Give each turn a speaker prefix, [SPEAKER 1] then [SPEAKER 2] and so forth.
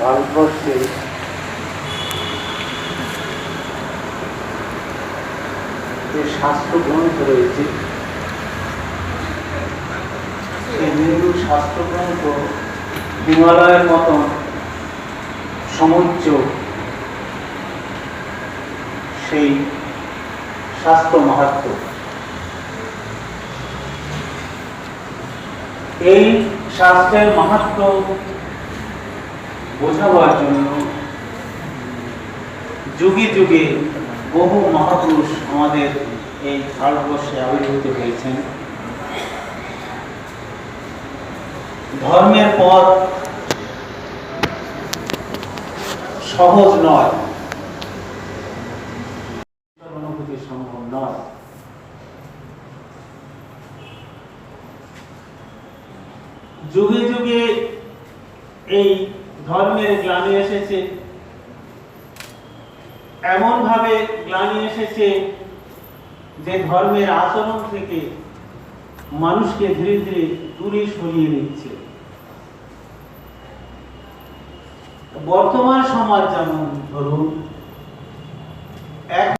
[SPEAKER 1] ভারতবর্ষে যে শাস্ত্র গ্রন্থ রয়েছে সেই শাস্ত্র গ্রন্থ হিমালয়ের মতন সমুচ্চ সেই শাস্ত্র মাহাত্ম। এই শাস্ত্রের মাহাত্ম বোঝাবার জন্য যুগে যুগে বহু মহাপুরুষ আমাদের এই ভারতবর্ষে আবির্ভূত হয়েছেন। ধর্মের পথ সহজ নয়। যুগে যুগে এই ধর্মের গ্লানি এসেছে এমন ভাবে গ্লানি এসেছে যে ধর্মের আচরণ থেকে মানুষকে ধীরে ধীরে দূরে সরিয়ে নিচ্ছে। বর্তমান সমাজ যেমন ধরুন